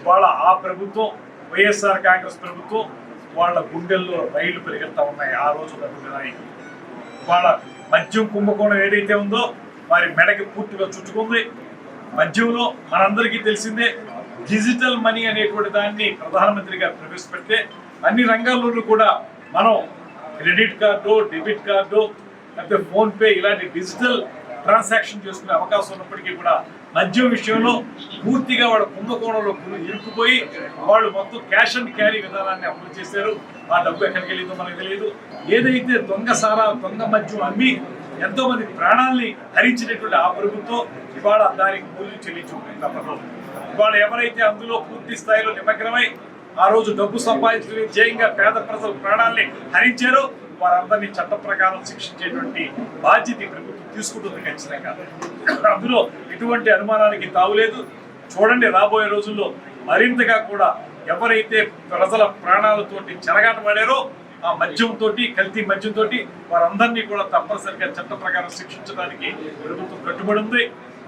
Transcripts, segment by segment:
ఇవాళ ఆ ప్రభుత్వం వైఎస్ఆర్ కాంగ్రెస్ ప్రభుత్వం వాళ్ళ గుండెల్లో రైళ్ళు పెరుగుతూ ఉన్నాయి. ఆ రోజు గుండె వాళ్ళ మద్యం కుంభకోణం ఏదైతే ఉందో వారి మెడకి పూర్తిగా చుట్టుకుంది. మద్యంలో మనందరికీ తెలిసిందే డిజిటల్ మనీ అనేటువంటి దాన్ని ప్రధానమంత్రి గారు ప్రవేశపెడితే అన్ని రంగాల్లోనూ కూడా మనం క్రెడిట్ కార్డు డెబిట్ కార్డు లేకపోతే ఫోన్పే ఇలాంటి డిజిటల్ ట్రాన్సాక్షన్ చేసుకునే అవకాశం ఉన్నప్పటికీ కూడా మద్యం విషయంలో పూర్తిగా వాళ్ళ కుంభకోణంలో ఇరుక్కుపోయి వాళ్ళు మొత్తం క్యాష్ అండ్ క్యారీ విధానాన్ని అమలు చేశారు. ఆ డబ్బు ఎక్కడికి వెళ్ళిందో మనకు తెలియదు. ఏదైతే దొంగ సారా దొంగ మద్యం అమ్మి ఎంతో మంది ప్రాణాల్ని హరించినటువంటి ఆ ప్రభుత్వం ఇవాళ దానికి పూజలు చెల్లించుకుంటుంది తప్పదు ఇవాళ ఎవరైతే అందులో పూర్తి స్థాయిలో నిమగ్నమై ఆ రోజు డబ్బు సంపాదించుకుని జయంగా పేద ప్రజల ప్రాణాల్ని హరించారో వారందరినీ చట్ట ప్రకారం శిక్షించేటువంటి బాధ్యత ప్రభుత్వం తీసుకుంటుంది ఖచ్చితంగా. అందులో ఎటువంటి అనుమానానికి తావులేదు చూడండి రాబోయే రోజుల్లో మరింతగా కూడా ఎవరైతే ప్రజల ప్రాణాలతోటి చెలగాటపడారో ఆ మద్యంతో కల్తీ మద్యంతో వారందరినీ కూడా తప్పనిసరిగా చట్ట ప్రకారం శిక్షించడానికి ప్రభుత్వం కట్టుబడి ఉంది.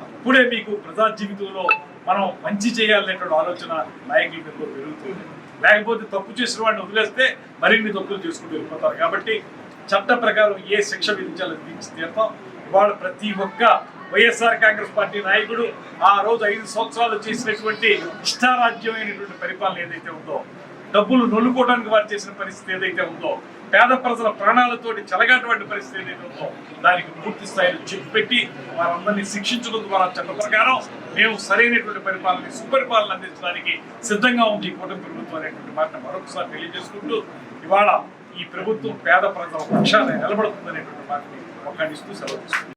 అప్పుడే మీకు ప్రజా జీవితంలో మనం మంచి చేయాలనేటువంటి ఆలోచన నాయకుల మీద పెరుగుతుంది. లేకపోతే తప్పు చేసిన వాడిని వదిలేస్తే మరిన్ని తప్పులు చేసుకుంటూ వెళ్ళిపోతారు. కాబట్టి చట్ట ప్రకారం ఏ శిక్ష విధించాలో విధించి తీర్థం. ఇవాళ ప్రతి ఒక్క వైఎస్ఆర్ కాంగ్రెస్ పార్టీ నాయకుడు ఆ రోజు ఐదు సంవత్సరాలు చేసినటువంటి ఇష్టారాజ్యమైనటువంటి పరిపాలన ఏదైతే ఉందో డబ్బులు నొల్లుకోవడానికి వారు చేసిన పరిస్థితి ఏదైతే ఉందో పేద ప్రజల ప్రాణాలతోటి చెలగాటువంటి పరిస్థితి ఏదైతే ఉందో దానికి పూర్తి స్థాయిలో చెప్పి పెట్టి వారందరినీ శిక్షించడం ద్వారా చట్ట ప్రకారం మేము సరైనటువంటి పరిపాలన సుపరిపాలన అందించడానికి సిద్ధంగా ఉంది ఈ కూటమి ప్రభుత్వం అనేటువంటి మాట మరొకసారి తెలియజేసుకుంటూ ఇవాళ ఈ ప్రభుత్వం పేద ప్రజల పక్షాన నిలబడుతుందనేటువంటి మాటని ఒక్కడిస్తూ సెలవు